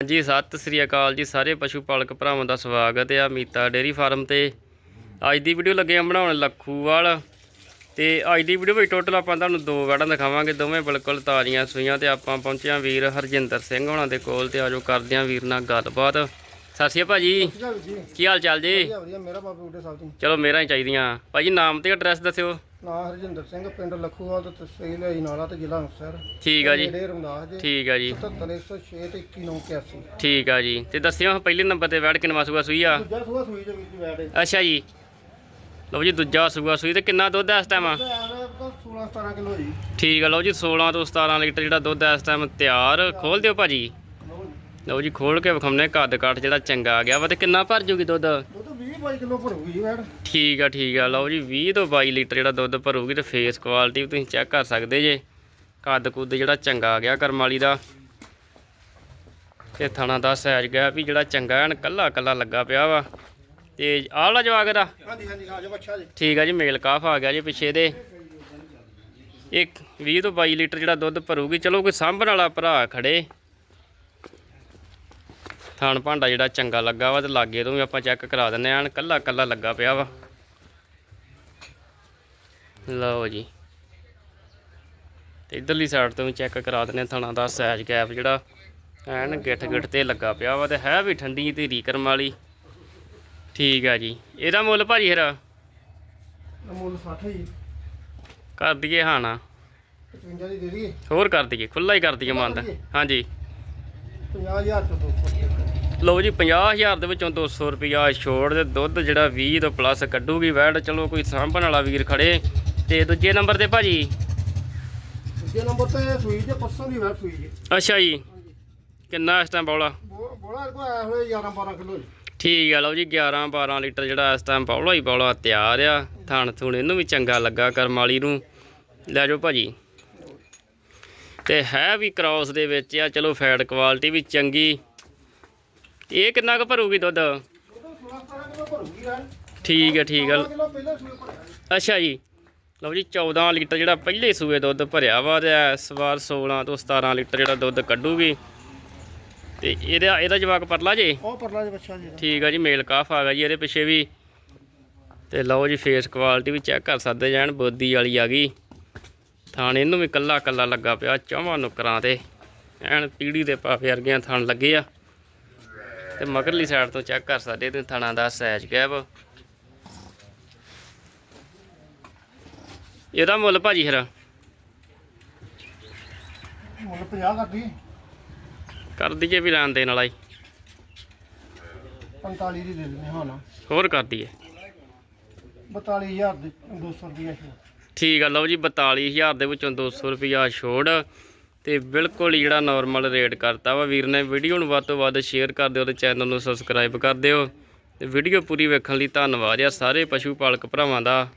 ਜੀ ਸਤਿ ਸ੍ਰੀ ਅਕਾਲ ਜੀ ਸਾਰੇ ਪਸ਼ੂ ਪਾਲਕ ਭਰਾਵਾਂ ਦਾ ਸਵਾਗਤ ਹੈ ਮੀਤਾ ਡੇਰੀ ਫਾਰਮ ਤੇ। ਅੱਜ ਦੀ ਵੀਡੀਓ ਲੱਗੇ ਆ ਬਣਾਉਣ ਲੱਖੂਵਾਲ ਤੇ ਅੱਜ ਦੀ ਵੀਡੀਓ ਵਿੱਚ ਟੋਟਲ ਆਪਾਂ ਤੁਹਾਨੂੰ ਦੋ ਗਾੜਾਂ ਦਿਖਾਵਾਂਗੇ, ਦੋਵੇਂ ਬਿਲਕੁਲ ਤਾਜ਼ੀਆਂ ਸੂਈਆਂ ਤੇ ਆਪਾਂ ਪਹੁੰਚੇ ਹਾਂ ਵੀਰ ਹਰਜਿੰਦਰ ਸਿੰਘ ਹੋਣਾ ਦੇ ਕੋਲ ਤੇ ਆਜੋ ਕਰਦੇ ਹਾਂ ਵੀਰ ਨਾਲ ਗੱਲਬਾਤ। ਸਤਿ ਸ਼੍ਰੀ ਅਕਾਲ ਭਾਜੀ। ਜੀ। ਕੀ ਹਾਲ ਚਾਲ ਜੀ? ਵਧੀਆ ਵਧੀਆ ਮੇਰਾ ਬਾਬੂ ਉਡੇ ਸਾਹਿਬ ਜੀ ਚਲੋ ਮੇਰਾ ਹੀ ਚਾਹੀਦੀਆਂ। ਭਾਜੀ ਨਾਮ ਤੇ ਐਡਰੈਸ ਦੱਸਿਓ। ਨਾਂ ਹਰਜਿੰਦਰ ਸਿੰਘ ਪਿੰਡ ਲੱਖੂਵਾਲ ਤੇ ਤਹਿਸੀਲ ਹੈ ਨਾਲਾ ਤੇ ਜ਼ਿਲ੍ਹਾ ਅੰਮ੍ਰਿਤਸਰ। ਠੀਕ ਆ ਜੀ। ਨੇੜੇ ਰਮਦਾਸ ਜੀ। ਠੀਕ ਆ ਜੀ। 77106 ਤੇ 21981 ਠੀਕ ਆ ਜੀ। ਤੇ ਦੱਸਿਓ ਪਹਿਲੇ ਨੰਬਰ ਤੇ ਬੈਠ ਕਿੰਨਾ ਸੂਆ ਸੂਈ ਆ? ਦੂਜਾ ਸੂਆ ਸੂਈ ਦੇ ਵਿੱਚ ਬੈਠੇ ਅੱਛਾ ਜੀ। ਲਓ ਜੀ ਦੂਜਾ ਸੂਆ ਸੂਈ ਤੇ ਕਿੰਨਾ ਦੁੱਧ ਹੈ ਇਸ ਟਾਈਮ 16 17 ਕਿਲੋ ਜੀ। ਠੀਕ ਆ ਲਓ ਜੀ 16 ਤੋਂ 17 ਲੀਟਰ ਜਿਹੜਾ ਦੁੱਧ ਹੈ ਇਸ ਟਾਈਮ ਤਿਆਰ। ਖੋਲ ਦਿਓ ਭਾਜੀ। ਲਓ ਜੀ। ਜੀ ਖੋਲ ਕੇ ਵਿਖਾਉਨੇ ਕੱਦ ਕਾਠ ਜਿਹੜਾ ਚੰਗਾ ਆ ਗਿਆ ਵਾ ਤੇ ਕਿੰਨਾ ਭਰ ਜੂਗੀ ਦੁੱਧ? ਦੁੱਧ 20 22 ਕਿਲੋ ਭਰੂਗੀ ਜੀ ਬੈਠ ਠੀਕ ਆ ਠੀਕ ਆ। ਲਓ ਜੀ 20 ਤੋਂ 22 ਲੀਟਰ ਜਿਹੜਾ ਦੁੱਧ ਭਰੂਗੀ ਤੇ ਫੇਸ ਕੁਆਲਿਟੀ ਵੀ ਤੁਸੀਂ ਚੈੱਕ ਕਰ ਸਕਦੇ ਜੇ। ਕੱਦ ਕੁੱਦ ਜਿਹੜਾ ਚੰਗਾ ਆ ਗਿਆ ਕਰਮ ਵਾਲੀ ਦਾ। ਤੇ ਥਣਾ ਦਾ ਸਾਈਜ਼ ਗਿਆ ਵੀ ਜਿਹੜਾ ਚੰਗਾ ਐਨ ਕੱਲਾ ਕੱਲਾ ਲੱਗਾ ਪਿਆ ਵਾ। ਤੇ ਆਹ ਵਾਲਾ ਜਵਾਗ ਦਾ ਹਾਂਜੀ ਹਾਂਜੀ ਆ ਜਾਓ ਅੱਛਾ ਜੀ। ਠੀਕ ਆ ਜੀ ਮੇਲ ਕਾਫ ਆ ਗਿਆ ਜੀ ਪਿੱਛੇ ਦੇ। ਇੱਕ 20 ਤੋਂ 22 ਲੀਟਰ ਜਿਹੜਾ ਦੁੱਧ ਭਰੂਗੀ ਚਲੋ ਕੋਈ ਸਾਂਭਣ ਵਾਲਾ ਭਰਾ ਖੜੇ। ਥਣ ਭਾਂਡਾ ਜਿਹੜਾ ਚੰਗਾ ਲੱਗਾ ਵਾ ਤੇ ਲਾਗੇ ਤੋਂ ਵੀ ਆਪਾਂ ਚੈੱਕ ਕਰਾ ਦਿੰਨੇ ਆਂ ਕੱਲਾ ਕੱਲਾ ਲੱਗਾ ਪਿਆ ਵਾ। ਲਓ ਜੀ। ਤੇ ਇਧਰਲੀ ਸਾਈਡ ਤੋਂ ਵੀ ਚੈੱਕ ਕਰਾ ਦਿੰਨੇ ਥਣਾ ਦਾ ਸਾਈਜ਼ ਗੈਪ ਜਿਹੜਾ ਐਨ ਗਿੱਠ ਗਿੱਠ ਤੇ ਲੱਗਾ ਪਿਆ ਵਾ ਤੇ ਹੈ ਵੀ ਠੰਡੀ ਤੇ ਰੀਕਰਮ ਵਾਲੀ। ਠੀਕ ਆ ਜੀ। ਇਹਦਾ ਮੁੱਲ ਭਾਜੀ ਫਿਰ? ਮੁੱਲ 60 ਜੀ। ਕਰ ਦਈਏ ਹਾਂ ਨਾ। 55 ਦੀ ਦੇ ਦਈਏ। ਹੋਰ ਕਰ ਦਈਏ ਖੁੱਲਾ ਹੀ ਕਰ ਦਈਏ ਮੰਨ। ਹਾਂਜੀ। 50000 ਤੋਂ 200 ਲਓ ਜੀ 50000 ਦੇ ਵਿੱਚੋਂ 200 ਰੁਪਿਆ ਛੋੜ ਦੇ। ਦੁੱਧ ਜਿਹੜਾ 20 ਤੋਂ ਪਲੱਸ ਕੱਢੂਗੀ ਵੈੜ ਚਲੋ ਕੋਈ ਸਾਂਭਣ ਵਾਲਾ ਵੀਰ ਖੜੇ। ਤੇ ਦੂਜੇ ਨੰਬਰ ਤੇ ਭਾਜੀ? ਦੂਜੇ ਨੰਬਰ ਤੇ ਸੂਈ ਤੇ ਪਰਸੋਂ ਦੀ ਬੈਠ ਸੂਈ ਜੀ। ਅੱਛਾ ਜੀ। ਕਿੰਨਾ ਇਸ ਟਾਈਮ ਬੌਲਾ? ਬੋਲਾ ਕੋ ਆਇਆ ਹੋਏ 11 12 ਕਿਲੋ ਜੀ। ਠੀਕ ਆ ਲਓ ਜੀ 11 12 ਲੀਟਰ ਜਿਹੜਾ ਇਸ ਟਾਈਮ ਬੌਲਾ ਹੀ ਬੌਲਾ ਤਿਆਰ ਆ। ਥਣ ਥੁਣ ਇਹਨੂੰ ਵੀ ਚੰਗਾ ਲੱਗਾ ਕਰਮ ਵਾਲੀ ਨੂੰ। ਲੈ ਜਾਓ ਭਾਜੀ। ਤੇ ਹੈ ਵੀ ਕ੍ਰਾਸ ਦੇ ਵਿੱਚ ਆ। ਚਲੋ ਫੈਟ ਕੁਆਲਿਟੀ ਵੀ ਚੰਗੀ। ਇਹ ਕਿੰਨਾ ਕੁ ਭਰੂਗੀ ਦੁੱਧ? 16 17 ਕਿਲੋ ਭਰੂਗੀ ਯਾਰ ਠੀਕ ਹੈ ਠੀਕ ਹੈ। ਅੱਛਾ ਜੀ। ਲਓ ਜੀ 14 ਲੀਟਰ ਜਿਹੜਾ ਪਹਿਲੇ ਸੂਏ ਦੁੱਧ ਭਰਿਆ ਵਾ ਤੇ ਇਸ ਵਾਰ 16 ਤੋਂ 17 ਲੀਟਰ ਜਿਹੜਾ ਦੁੱਧ ਕੱਢੂਗੀ। ਤੇ ਇਹਦਾ ਇਹਦਾ ਜਵਾਕ ਪਰਲਾ ਜੇ? ਉਹ ਪਰਲਾ ਜੀ ਬੱਚਾ ਜੀ। ਠੀਕ ਆ ਜੀ ਮੇਲ ਕਾਫ ਆ ਗਿਆ ਜੀ ਇਹਦੇ ਪਿੱਛੇ ਵੀ। ਤੇ ਲਓ ਜੀ ਫੇਸ ਕੁਆਲਿਟੀ ਵੀ ਚੈੱਕ ਕਰ ਸਕਦੇ ਜਾਣ ਬੋਦੀ ਵਾਲੀ ਆ ਗਈ। ਥਾਣ ਇਹਨੂੰ ਵੀ ਕੱਲਾ ਕੱਲਾ ਲੱਗਾ ਪਿਆ ਚੌਵਾਂ ਨੁਕਰਾਂ ਤੇ। ਐਨ ਪੀੜੀ ਦੇ ਪਾਪੇ ਵਰਗੀਆਂ ਥਣ ਲੱਗੇ ਆ। ਤੇ ਮਗਰਲੀ ਸਾਈਡ ਤੋਂ ਚੈੱਕ ਕਰ ਸਕਦੇ ਤੇ ਥਣਾ ਦਾ ਸਾਈਜ਼ ਗੈਪ ਇਹਦਾ ਮੁੱਲ ਭਾਜੀ ਫਿਰ? ਮੁੱਲ 50 ਕਰਦੀ ਕਰ ਦਈਏ ਵੀ ਲੈਣ ਦੇਣ ਵਾਲਾ ਹੀ। 45 ਦੀ ਦੇ ਦਿੰਦੇ ਹਾਂ ਨਾ ਹੋਰ ਕਰ ਦਈਏ। 42000 ਦੇ 200 ਰੁਪਏ ਠੀਕ ਆ ਲਓ ਜੀ 42000 ਦੇ ਵਿੱਚੋਂ 200 ਰੁਪਿਆ ਛੋੜ। ਤੇ ਬਿਲਕੁਲ ਹੀ ਜਿਹੜਾ ਨਾਰਮਲ ਰੇਟ ਕਰਤਾ ਵਾ। ਵੀਰ ਨੇ ਵੀਡੀਓ ਨੂੰ ਵੱਧ ਤੋਂ ਵੱਧ ਸ਼ੇਅਰ ਕਰ ਦਿਓ ਤੇ ਚੈਨਲ ਨੂੰ ਸਬਸਕ੍ਰਾਈਬ ਕਰ ਦਿਓ। ਤੇ ਵੀਡੀਓ ਪੂਰੀ ਵੇਖਣ ਲਈ ਧੰਨਵਾਦ ਆ ਸਾਰੇ ਪਸ਼ੂ ਪਾਲਕ ਭਰਾਵਾਂ ਦਾ।